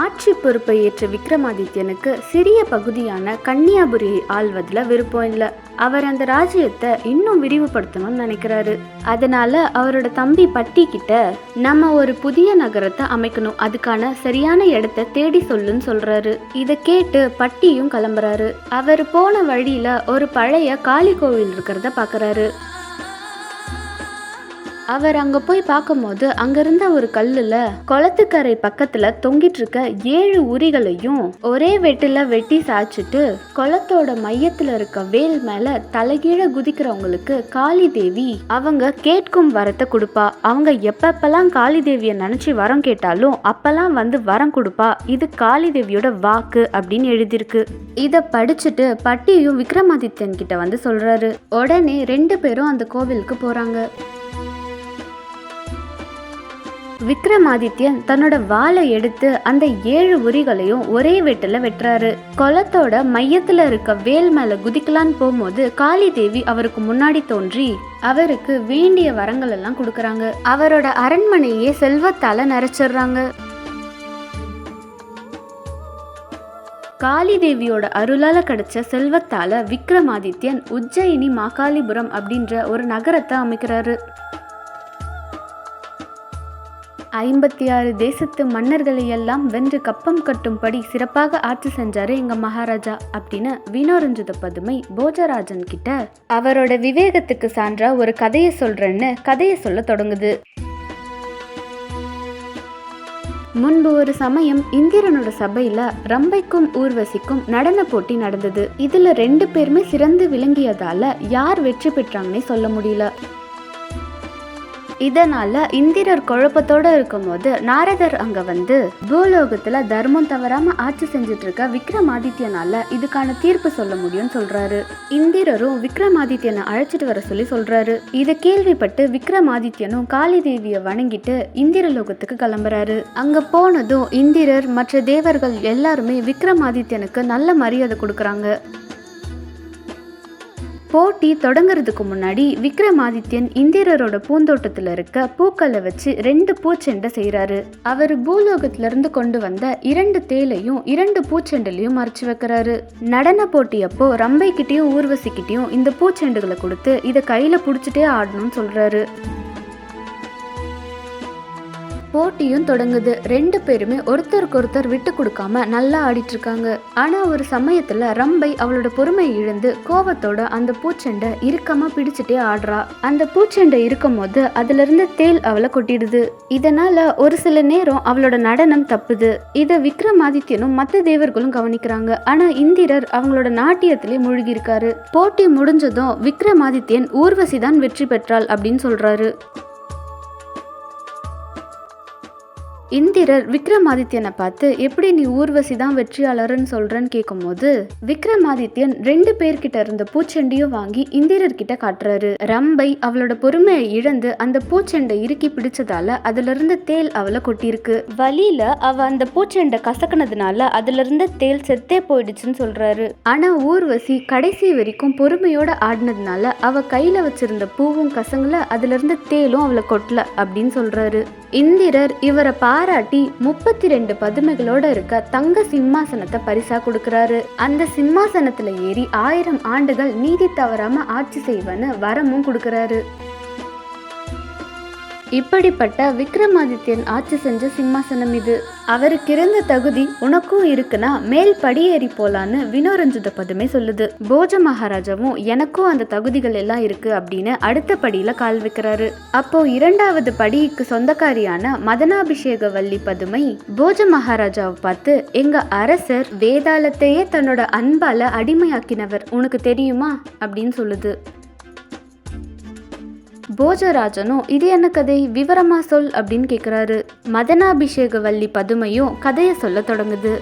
ஆட்சி பொறுப்பை ஏற்ற விக்ரமாதித்யனுக்கு சிறிய பகுதியான கன்னியாபுரியை ஆள்வதில் விருப்பம் இல்லை. அவர் அந்த ராஜ்யத்தை இன்னும் விரிவுபடுத்தணும்னு நினைக்கிறாரு. அதனால அவரோட தம்பி பட்டி கிட்ட நம்ம ஒரு புதிய நகரத்தை அமைக்கணும். அதுக்கான சரியான இடத்த தேடி சொல்லுன்னு சொல்றாரு. இதை கேட்டு பட்டியும் கிளம்புறாரு. அவர் போன வழியில ஒரு பழைய காளி கோவில் இருக்கிறத பார்க்கறாரு அவர் அங்க போய் பார்க்கும்போது அங்கிருந்த ஒரு கல்லுல குளத்துக்கரை பக்கத்துல தொங்கிட்டு இருக்க ஏழு உரிகளையும் ஒரே வெட்டுல வெட்டி சாய்ச்சிட்டு குளத்தோட மையத்துல இருக்க வேல் மேல தலைகீழ குதிக்கிறவங்களுக்கு காளி தேவி அவங்க கேட்கும் வரத்தை கொடுப்பா. அவங்க எப்பப்பெல்லாம் காளி தேவிய நினைச்சு வரம் கேட்டாலும் அப்பெல்லாம் வந்து வரம் கொடுப்பா. இது காளி தேவியோட வாக்கு அப்படின்னு எழுதியிருக்கு. இத படிச்சுட்டு பட்டியும் விக்ரமாதித்யன் கிட்ட வந்து சொல்றாரு. உடனே ரெண்டு பேரும் அந்த கோவிலுக்கு போறாங்க. விக்ரமாதித்யன் தன்னோட வாளை எடுத்து அந்த ஏழு உரிகளையும் ஒரே வெட்டில் வெட்டுறாரு. குளத்தோட மையத்துல இருக்க வேல் மேல குதிக்கலான்னு போகும்போது காளி தேவி அவருக்கு முன்னாடி தோன்றி அவருக்கு வேண்டிய வரங்கள் எல்லாம் கொடுக்கறாங்க. அவரோட அரண்மனையே செல்வத்தால நிறைச்சிடுறாங்க காளி தேவியோட அருளால கிடைச்ச செல்வத்தால விக்ரமாதித்யன் உஜ்ஜயினி மாகாளிபுரம் அப்படின்ற ஒரு நகரத்தை அமைக்கிறாரு. ஐம்பத்தி ஆறு தேசத்து மன்னர்களை எல்லாம் வென்று கப்பம் கட்டும்படி சிறப்பாக ஆட்சி செஞ்சாரு எங்க மகாராஜா அப்படின்னு வீணோரஞ்சுத பதுமை போஜராஜன் கிட்ட அவரோட விவேகத்துக்கு சான்றா ஒரு கதையை சொல்றேன்னு கதையை சொல்ல தொடங்குது. முன்பு ஒரு சமயம் இந்திரனோட சபையில ரம்பைக்கும் ஊர்வசிக்கும் நடன போட்டி நடந்தது. இதுல ரெண்டு பேருமே சிறந்து விளங்கியதால யார் வெற்றி பெற்றாங்கன்னே சொல்ல முடியல. இதனால இந்திரர் குழப்பத்தோட இருக்கும்போது நாரதர் அங்க வந்து பூலோகத்துல தர்மம் தவறாம ஆட்சி செஞ்சுட்டு இருக்க விக்ரமாதித்யனால இதுக்கான தீர்ப்பு சொல்ல முடியும்னு சொல்றாரு. இந்திரரும் விக்ரமாதித்யனை அழைச்சிட்டு வர சொல்லி சொல்றாரு. இதை கேள்விப்பட்டு விக்ரமாதித்யனும் காளி தேவியை வணங்கிட்டு இந்திரலோகத்துக்கு கிளம்புறாரு. அங்க போனதும் இந்திரர் மற்ற தேவர்கள் எல்லாருமே விக்ரமாதித்யனுக்கு நல்ல மரியாதை கொடுக்குறாங்க. போட்டி தொடங்குறதுக்கு முன்னாடி விக்ரமாதித்யன் இந்திரரோட பூந்தோட்டத்தில் இருக்க பூக்களை வச்சு ரெண்டு பூச்செண்டை செய்கிறாரு அவர் பூலோகத்திலிருந்து கொண்டு வந்த இரண்டு தேலையும் இரண்டு பூச்செண்டுலையும் மறைச்சு வைக்கிறாரு. நடன போட்டி அப்போ ரம்பை கிட்டயும் இந்த பூச்செண்டுகளை கொடுத்து இதை கையில் பிடிச்சிட்டே ஆடணும்னு சொல்கிறாரு போட்டியும் தொடங்குது. ரெண்டு பேருமே ஒருத்தருக்கு ஒருத்தர் விட்டு கொடுக்காம நல்லா ஆடிட்டு இருக்காங்க ஆனா ஒரு சமயத்துல ரம்பை அவளோட பொறுமையை இழந்து கோவத்தோட அந்த பூச்செண்டை இறுக்கமா பிடிச்சிட்டே ஆடுறா. அந்த பூச்செண்டை இருக்கும் போது அதுல இருந்த தேல் அவளை கொட்டிடுது. இதனால ஒரு சில நேரம் அவளோட நடனம் தப்புது. இத விக்ரமாதித்யனும் மத்த தேவர்களும் கவனிக்கிறாங்க. ஆனா இந்திரர் அவங்களோட நாட்டியத்திலே மூழ்கி இருக்காரு போட்டி முடிஞ்சதும் விக்ரமாதித்யன் ஊர்வசி தான் வெற்றி பெற்றாள் அப்படின்னு சொல்றாரு. இந்திரர் விக்ரமாதித்யனை பார்த்து எப்படி நீ ஊர்வசி தான் வெற்றியாளர்னு சொல்றன்னு கேட்கும்போது விக்ரமாதித்யன் ரெண்டு பேர்கிட்ட இருந்த பூச்செண்டியும் வாங்கி இந்திரர்கிட்ட காட்டுறாரு. ரம்பை அவளோட பொறுமையை இழந்து அந்த பூச்செண்டை இறுக்கி பிடிச்சதால அதுல இருந்து தேல் அவளை கொட்டியிருக்கு. வழியில அவ அந்த பூச்செண்டை கசக்குனதுனால அதுல இருந்த தேல் செத்தே போயிடுச்சுன்னு சொல்றாரு. ஆனா ஊர்வசி கடைசி வரைக்கும் பொறுமையோட ஆடினதுனால அவ கையில வச்சிருந்த பூவும் கசங்கல அதுல இருந்த தேலும் அவளை கொட்டல அப்படின்னு சொல்றாரு. இந்திரர் இவரை பாராட்டி முப்பத்தி ரெண்டு பதுமைகளோட இருக்க தங்க சிம்மாசனத்தை பரிசா கொடுக்கறாரு. அந்த சிம்மாசனத்துல ஏறி ஆயிரம் ஆண்டுகள் நீதி தவறாம ஆட்சி செய்வன்னு வரமும் கொடுக்கறாரு. இப்படிப்பட்ட விக்ரமாதித்யன் ஆட்சி செஞ்ச சிம்மாசனம் இது. அவருக்கு இருந்த தகுதி உனக்கும் இருக்குன்னா மேல் படியேறி போலான்னு வினோரஞ்சித பதுமை சொல்லுது. போஜ மகாராஜாவும் எனக்கும் அந்த தகுதிகள் எல்லாம் இருக்கு அப்படின்னு அடுத்த படியில கால் வைக்கிறாரு. அப்போ இரண்டாவது படிக்கு சொந்தக்காரியான மதனாபிஷேக வள்ளி பதுமை போஜ மகாராஜாவை பார்த்து எங்க அரசர் வேதாளத்தையே தன்னோட அன்பால அடிமையாக்கினவர். உனக்கு தெரியுமா? அப்படின்னு சொல்லுது. போஜராஜனும் இது என்ன கதை? விவரமா சொல் அப்படின்னு கேட்குறாரு மதனாபிஷேக வள்ளி பதுமையும் கதையை சொல்ல தொடங்குது.